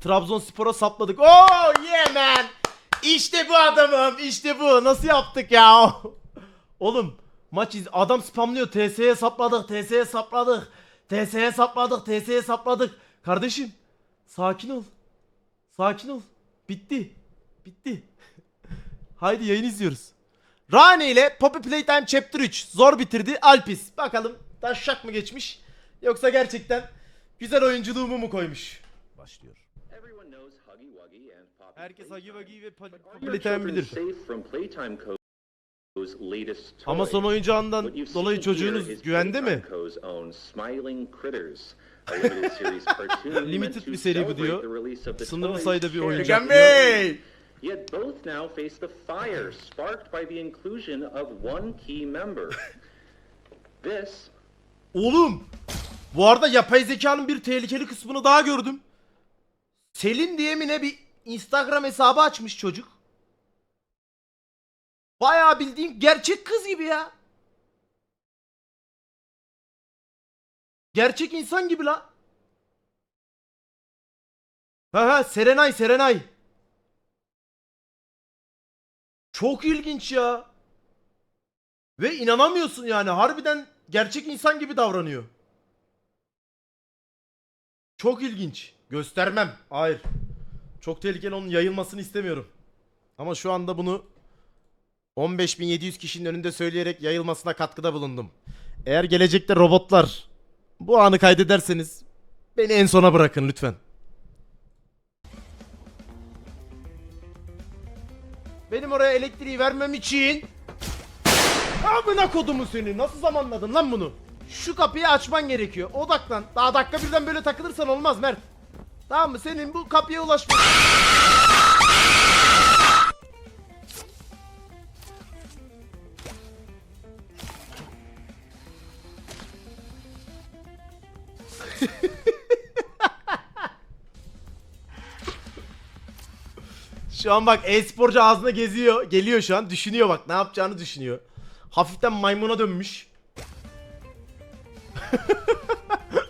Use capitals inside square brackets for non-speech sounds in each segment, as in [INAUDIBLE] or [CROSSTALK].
Trabzonspor'a sapladık. Oh yeah man. İşte bu adamım. İşte bu. Nasıl yaptık ya? [LAUGHS] Oğlum maç iz adam spamlıyor. TS'ye sapladık. TS'ye sapladık. TS'ye sapladık. TS'ye sapladık. Kardeşim sakin ol. Sakin ol. Bitti. Bitti. [LAUGHS] Haydi yayın izliyoruz. Rane ile Poppy Playtime Chapter 3 zor bitirdi Alpis. Bakalım taşşak mı geçmiş yoksa gerçekten güzel oyunculuğumu mu koymuş? Başlıyor. Herkes. Huggy Wuggy ve children bilir. Ama son oyuncağından dolayı çocuğunuz güvende mi? Playtime Co.'s own Smiling Critters, a limited [LAUGHS] bir seri bu diyor. the release of the Sınırlı sayıda bir oyuncak you. Yet both now face the fire sparked by the inclusion of one key member. This Oğlum! Bu arada yapay zekanın bir tehlikeli kısmını daha gördüm. Selin diye mi ne bir Instagram hesabı açmış çocuk. Bayağı bildiğin gerçek kız gibi ya. Gerçek insan gibi la. Ha ha Serenay Serenay. Çok ilginç ya. Ve inanamıyorsun yani harbiden gerçek insan gibi davranıyor. Çok ilginç. Göstermem. Hayır. Çok tehlikeli onun yayılmasını istemiyorum. Ama şu anda bunu 15.700 kişinin önünde söyleyerek yayılmasına katkıda bulundum. Eğer gelecekte robotlar bu anı kaydederseniz beni en sona bırakın lütfen. Benim oraya elektriği vermem için Amına kodumu seni. Nasıl zamanladın lan bunu? Şu kapıyı açman gerekiyor. Odaklan. Daha dakika birden böyle takılırsan olmaz Mert. Tamam mı? Senin bu kapıya ulaşmak... [LAUGHS] Şu an bak e-sporcu ağzına geziyor. Geliyor şu an. Düşünüyor bak. Ne yapacağını düşünüyor. Hafiften maymuna dönmüş. [LAUGHS]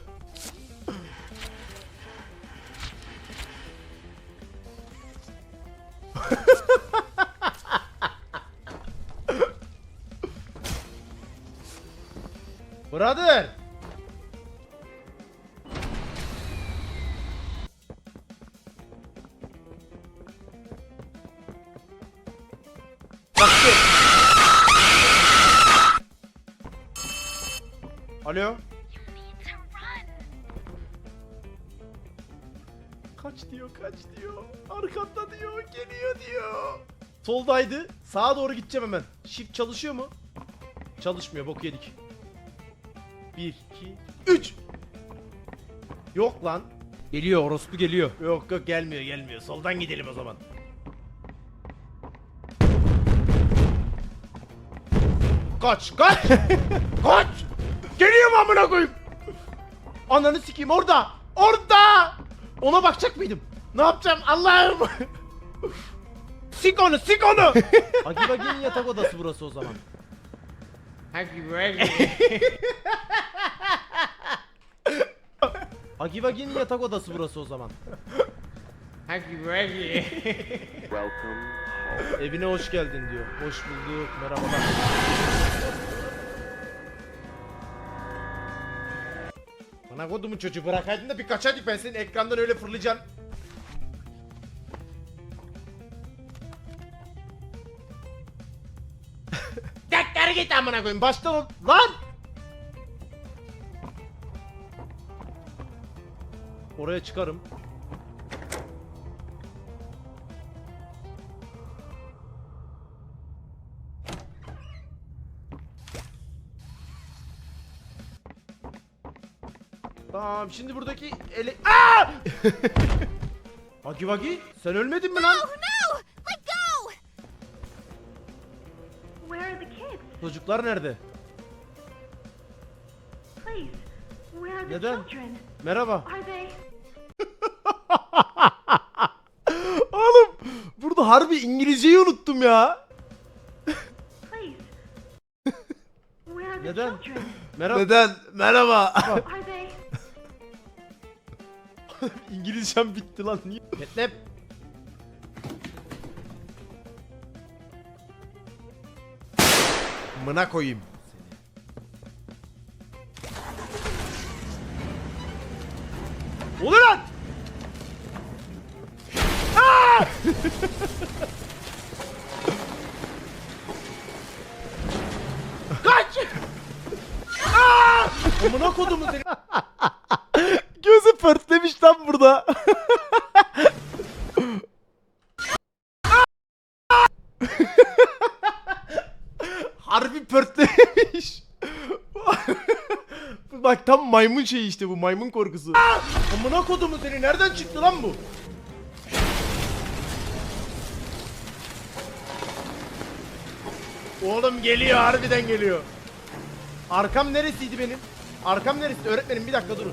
[LAUGHS] Brother. Bak şu. Alo. Kaç diyor, kaç diyor. Arkanda diyor, geliyor diyor. Soldaydı. Sağa doğru gideceğim hemen. Shift çalışıyor mu? Çalışmıyor, bok yedik. 1, 2, 3. Yok lan. Geliyor, orospu geliyor. Yok yok gelmiyor, gelmiyor. Soldan gidelim o zaman. Kaç, kaç. kaç. Geliyor mu amına koyayım? Ananı sikeyim orada. Orada. Ona bakacak mıydım? Ne yapacağım Allah'ım? [LAUGHS] sik onu, sik onu. [LAUGHS] Hagi yatak odası burası o zaman. Huggy Wuggy. Hagi Vagi'nin yatak odası burası o zaman. Huggy Wuggy. Evine hoş geldin diyor. Hoş bulduk. Merhabalar. Bana kodumun çocuğu bırakaydın da bir kaçaydık ben senin ekrandan öyle fırlayacağım. [LAUGHS] Tekrar git amına koyayım. Baştan ol. Lan! Oraya çıkarım. Tamam şimdi buradaki ele... Aa! [LAUGHS] Vagi Vagi sen ölmedin mi lan? No! Let go! Where are the kids? Çocuklar nerede? Please. Where are the Neden? children? Merhaba. Are they? [LAUGHS] Oğlum burada harbi İngilizceyi unuttum ya. [LAUGHS] Neden? Merhaba. Neden? Merhaba. [LAUGHS] İngilizcem bitti lan niye? Metlep. Mına koyayım seni. Oluyor lan! Burada. Harbi pörtlemiş. Bak tam maymun şeyi işte bu maymun korkusu. Amına kodumu seni nereden çıktı lan bu? Oğlum geliyor harbiden geliyor. Arkam neresiydi benim? Arkam neresi? Öğretmenim bir dakika durun.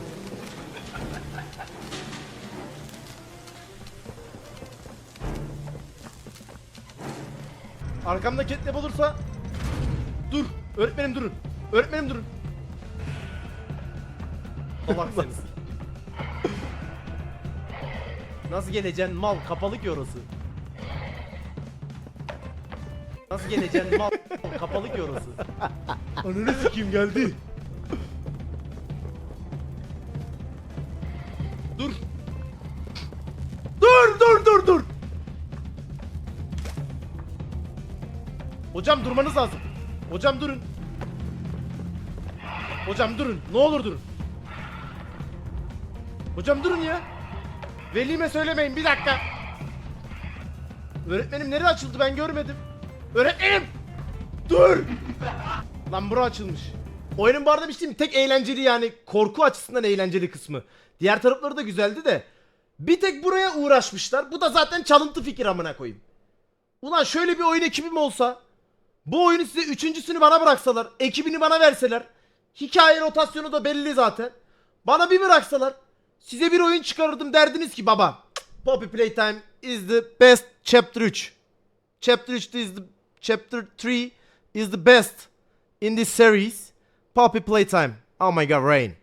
Arkamda ketlep olursa Dur. Öğretmenim durun. Öğretmenim durun. Allah seni. Nasıl geleceksin mal? Kapalı ki orası. Nasıl geleceksin mal? Kapalı ki orası. Ananı sikeyim geldi. Hocam durmanız lazım. Hocam durun. Hocam durun. Ne olur durun. Hocam durun ya. Velime söylemeyin bir dakika. Öğretmenim nereye açıldı ben görmedim. Öğretmenim. Dur. Lan bura açılmış. Oyunun bu arada bir şey tek eğlenceli yani korku açısından eğlenceli kısmı. Diğer tarafları da güzeldi de. Bir tek buraya uğraşmışlar. Bu da zaten çalıntı fikir amına koyayım. Ulan şöyle bir oyun ekibim olsa. Bu oyunu size üçüncüsünü bana bıraksalar. Ekibini bana verseler. Hikaye rotasyonu da belli zaten. Bana bir bıraksalar. Size bir oyun çıkarırdım derdiniz ki baba. Poppy Playtime is the best chapter 3. Chapter 3 is the chapter 3 is the best in this series. Poppy Playtime. Oh my god Rain.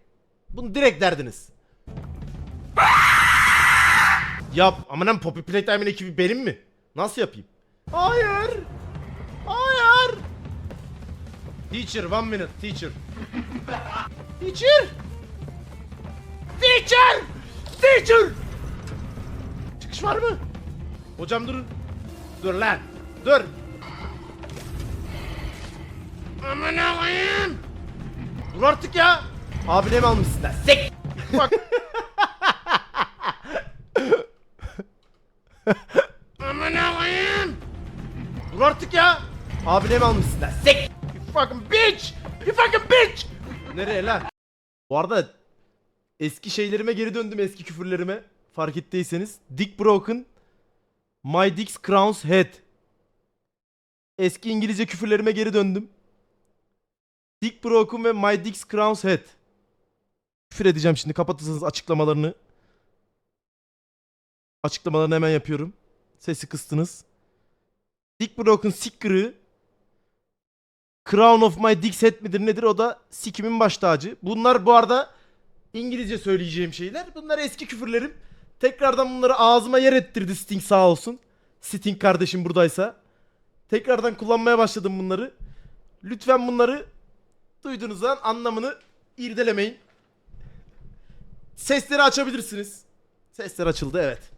Bunu direkt derdiniz. Yap. Amanın Poppy Playtime'in ekibi benim mi? Nasıl yapayım? Hayır. Teacher, one minute, teacher. Teacher. Teacher. Teacher. Çıkış var mı? Hocam durun. Dur lan. Dur. Amına koyayım. Dur artık ya. Abi ne mi almışsın lan? Sek. Bak. Amına koyayım. Dur artık ya. Abi ne mi almışsın lan? Sek. Fucking bitch. You fucking bitch. Nereye lan? Bu arada eski şeylerime geri döndüm eski küfürlerime. Fark ettiyseniz. Dick Broken. My Dick's Crown's Head. Eski İngilizce küfürlerime geri döndüm. Dick Broken ve My Dick's Crown's Head. Küfür edeceğim şimdi kapatırsanız açıklamalarını. Açıklamalarını hemen yapıyorum. Sesi kıstınız. Dick Broken Sicker'ı Crown of My Dick's Head midir nedir o da sikimin baş tacı. Bunlar bu arada İngilizce söyleyeceğim şeyler. Bunlar eski küfürlerim. Tekrardan bunları ağzıma yer ettirdi Sting sağ olsun. Sting kardeşim buradaysa. Tekrardan kullanmaya başladım bunları. Lütfen bunları duyduğunuz zaman anlamını irdelemeyin. Sesleri açabilirsiniz. Sesler açıldı evet.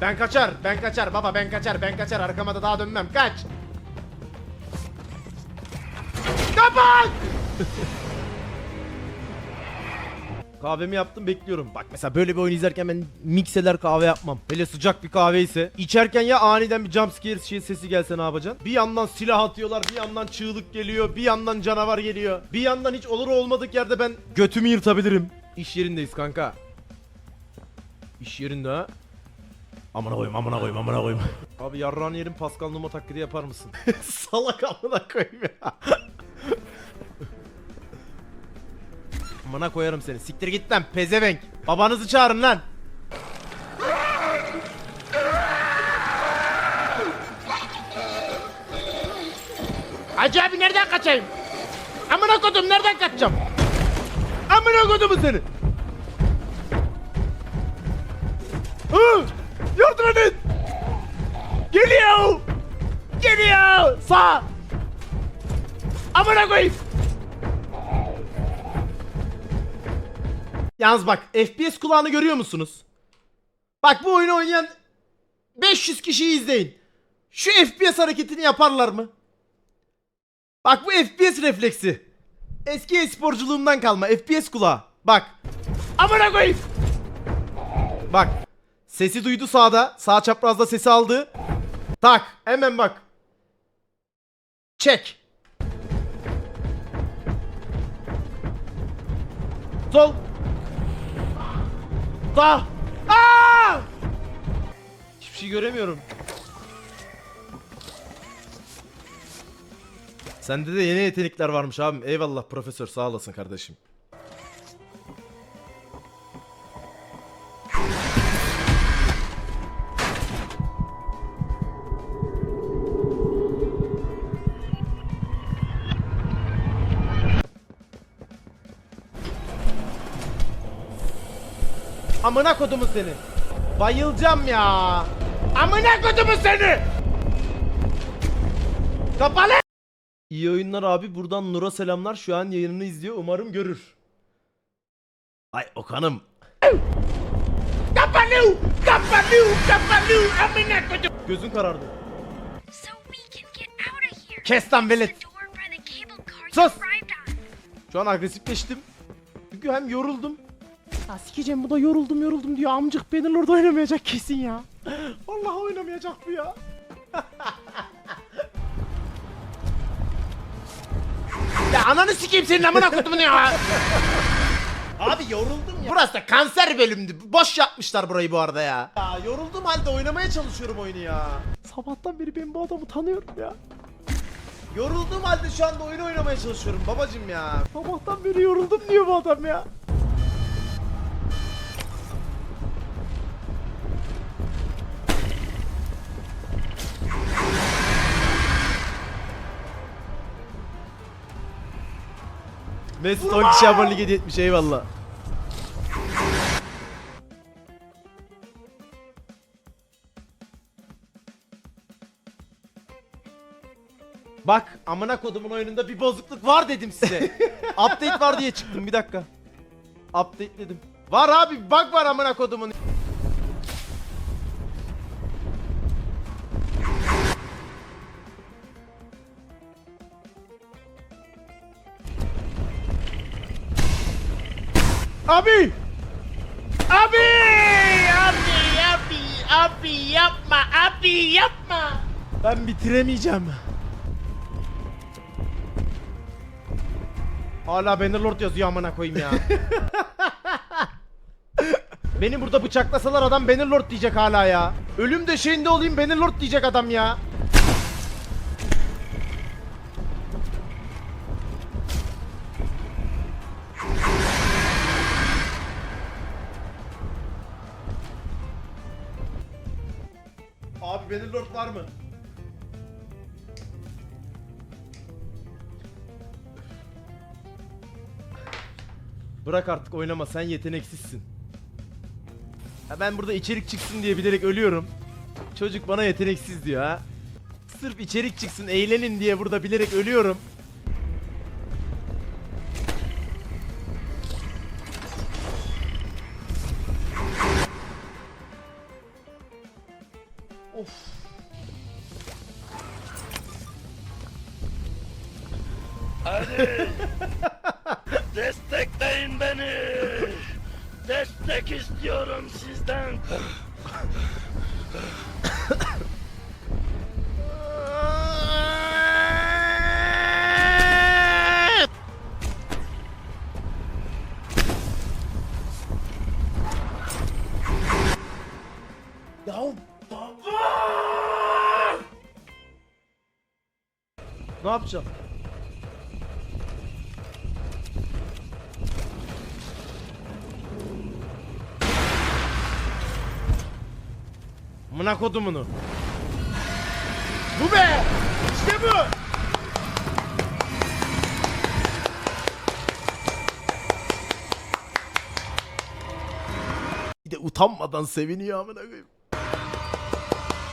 Ben kaçar, ben kaçar baba ben kaçar, ben kaçar arkama da daha dönmem. Kaç. Kapat! [LAUGHS] Kahvemi yaptım bekliyorum. Bak mesela böyle bir oyun izlerken ben mikseler kahve yapmam. Hele sıcak bir kahve ise. İçerken ya aniden bir jumpscare şey sesi gelse ne yapacaksın? Bir yandan silah atıyorlar, bir yandan çığlık geliyor, bir yandan canavar geliyor. Bir yandan hiç olur olmadık yerde ben götümü yırtabilirim. İş yerindeyiz kanka. İş yerinde ha. Amına koyayım amına koyayım amına koyayım. Abi yarrağın yerin Pascal Numa taklidi yapar mısın? [LAUGHS] Salak amına koyayım ya. Amına koyarım seni. Siktir git lan pezevenk. Babanızı çağırın lan. Hacı abi nereden kaçayım? Amına kodum nereden kaçacağım? Amına kodumu seni. Hı! Yardım edin. Geliyor. Geliyor. Sağ. Amına koyayım. Yalnız bak FPS kulağını görüyor musunuz? Bak bu oyunu oynayan 500 kişiyi izleyin. Şu FPS hareketini yaparlar mı? Bak bu FPS refleksi. Eski e-sporculuğumdan kalma FPS kulağı. Bak. Amına koyayım. Bak. Sesi duydu sağda. Sağ çaprazda sesi aldı. Tak. Hemen bak. Çek. Sol. Sağ. Aa! Hiçbir şey göremiyorum. Sende de yeni yetenekler varmış abim. Eyvallah profesör sağ olasın kardeşim. Amına kodumu seni. Bayılacağım ya. Amına kodumu seni. Kapalı. İyi oyunlar abi. Buradan Nur'a selamlar. Şu an yayınını izliyor. Umarım görür. Ay Okan'ım. Kapalı! Kapalı! Kapalı! Amına kodum. Gözün karardı. Kes lan velet. Sus! Şu an agresifleştim. Çünkü hem yoruldum. Ya sikeceğim bu da yoruldum yoruldum diyor. Amcık Bannerlord oynamayacak kesin ya. Vallahi oynamayacak bu ya. [LAUGHS] ya ananı sikeyim senin amına kodumun ya. Abi yoruldum ya. Burası da kanser bölümdü. Boş yapmışlar burayı bu arada ya. Ya yoruldum halde oynamaya çalışıyorum oyunu ya. Sabahtan beri ben bu adamı tanıyorum ya. Yorulduğum halde şu anda oyun oynamaya çalışıyorum babacım ya. Sabahtan beri yoruldum diyor bu adam ya. Mesut 10 kişi abonelik hediye etmiş eyvallah. Bak amına kodumun oyununda bir bozukluk var dedim size. [LAUGHS] Update var diye çıktım bir dakika. Update dedim. Var abi bak var amına kodumun. Abi! Abi! Abi! Abi! Abi yapma! Abi yapma! Ben bitiremeyeceğim. Hala Bannerlord yazıyor amına koyayım ya. [LAUGHS] Beni burada bıçaklasalar adam Bannerlord diyecek hala ya. Ölüm döşeğinde olayım Bannerlord diyecek adam ya. Bannerlord var mı? Bırak artık oynama sen yeteneksizsin. Ha ben burada içerik çıksın diye bilerek ölüyorum. Çocuk bana yeteneksiz diyor ha. Sırf içerik çıksın eğlenin diye burada bilerek ölüyorum. [LAUGHS] Destekleyin beni. Destek istiyorum sizden. Ya baba! Ne yapacağım? Amına kodumunu. Bu be! İşte bu! Bir de utanmadan seviniyor amına koyayım.